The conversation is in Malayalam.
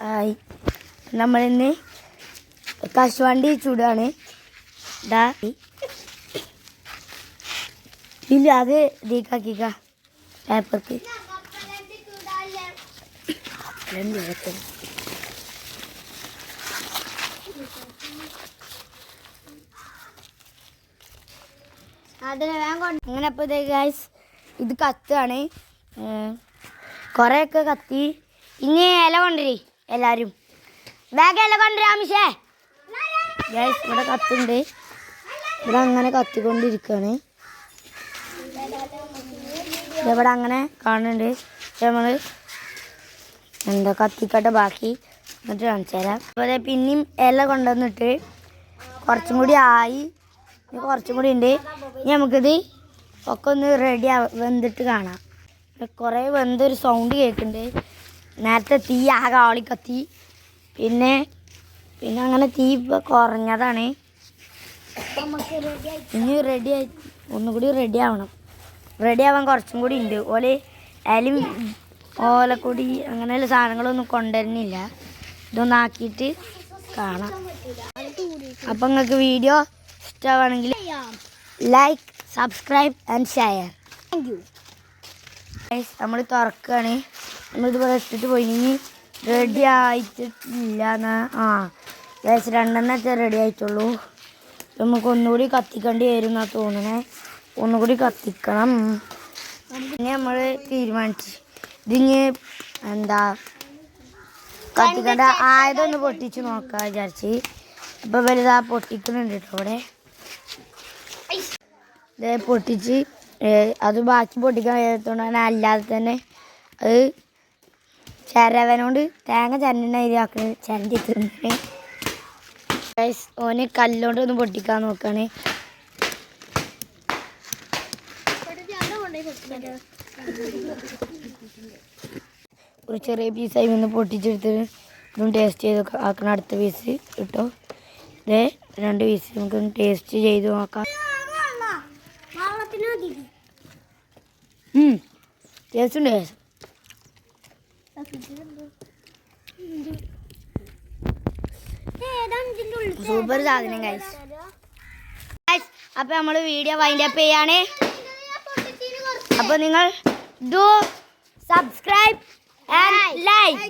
ആയി. നമ്മളിന്ന് കശുവണ്ടി ചൂടാണ്. ഇല്ല അത് ദീക്കാക്കിക്ക പേപ്പർക്ക്. അങ്ങനെ അപ്പോൾ ഇതേ ഗൈസ് ഇത് കത്താണ്. കുറേയൊക്കെ കത്തി. ഇനി ഇല കൊണ്ടുവരി. എല്ലാവരും ബാഗല്ല കൊണ്ടുവരാമിഷേ ഇവിടെ കത്തുണ്ട്. ഇവിടെ അങ്ങനെ കത്തിക്കൊണ്ടിരിക്കുകയാണ്. ഇവിടെ അങ്ങനെ കാണുന്നുണ്ട്. നമ്മൾ എന്താ കത്തിക്കട്ടെ ബാക്കി എന്നിട്ട് കാണിച്ചു തരാം. അതുപോലെ പിന്നെയും ഇല കൊണ്ടുവന്നിട്ട് കുറച്ചും കൂടി ആയി. കുറച്ചും കൂടി ഉണ്ട്. ഇനി നമുക്കിത് ഒക്കെ ഒന്ന് റെഡി വെന്തിട്ട് കാണാം. കുറേ വെന്തൊരു സൗണ്ട് കേൾക്കുന്നുണ്ട്. നേരത്തെ തീ ആകെ കത്തി പിന്നെ പിന്നെ അങ്ങനെ തീ കുറഞ്ഞതാണ്. ഇനി റെഡി ആയി ഒന്നുകൂടി റെഡി ആവണം. റെഡി ആവാൻ കുറച്ചും കൂടി ഉണ്ട്. ഓൽ അതിലും ഓലക്കൊടി അങ്ങനെയുള്ള സാധനങ്ങളൊന്നും കൊണ്ടുവരുന്നില്ല. ഇതൊന്നും ആക്കിയിട്ട് കാണാം. അപ്പം നിങ്ങൾക്ക് വീഡിയോ ഇഷ്ടമാണെങ്കിൽ like subscribe and share thank you നമ്മൾ തുറക്കുകയാണ് നമ്മളിതുപോലെ ഇട്ടിട്ട് പോയി ഇനി റെഡി ആയിട്ടില്ല എന്നാ ആ ഏകദേശം രണ്ടെണ്ണത്തെ റെഡി ആയിട്ടുള്ളൂ നമുക്ക് ഒന്നുകൂടി കത്തിക്കേണ്ടി വരും എന്നാ തോന്നണേ. ഒന്നുകൂടി കത്തിക്കണം. പിന്നെ നമ്മൾ തീരുമാനിച്ചു. ഇതിന് എന്താ കത്തിക്കണ്ട ആയതൊന്ന് പൊട്ടിച്ച് നോക്കാം വിചാരിച്ച്. ഇപ്പൊ വലുതാ പൊട്ടിക്കുന്നുണ്ട് കേട്ടോ അവിടെ ഇത് പൊട്ടിച്ച് അത് ബാക്കി പൊട്ടിക്കാൻ കഴിയാത്തതുകൊണ്ടാണ് അല്ലാതെ തന്നെ അത് ചരവനോണ്ട് തേങ്ങ ചരണ്ടാക്കുന്നത് ചരണ്ടി തിന്നെ ഗൈസ് ഓന് കല്ലോണ്ട് ഒന്ന് പൊട്ടിക്കാൻ നോക്കാണ്. ഒരു ചെറിയ പീസായി ഒന്ന് പൊട്ടിച്ചെടുത്തിട്ട് ഇതും ടേസ്റ്റ് ചെയ്ത് ആക്കണ അടുത്ത പീസ് കിട്ടോ. ഇതേ രണ്ട് പീസ് നമുക്ക് ടേസ്റ്റ് ചെയ്ത് നോക്കാം. ടേസ്റ്റ് ഉണ്ട്. സൂപ്പർ സാധനം കഴിച്ചു അപ്പൊ നമ്മൾ വീഡിയോ വൈൻഡ് അപ്പ് ചെയ്യാണ്. അപ്പൊ നിങ്ങൾ ഡു സബ്സ്ക്രൈബ് ആൻഡ് ലൈക്ക്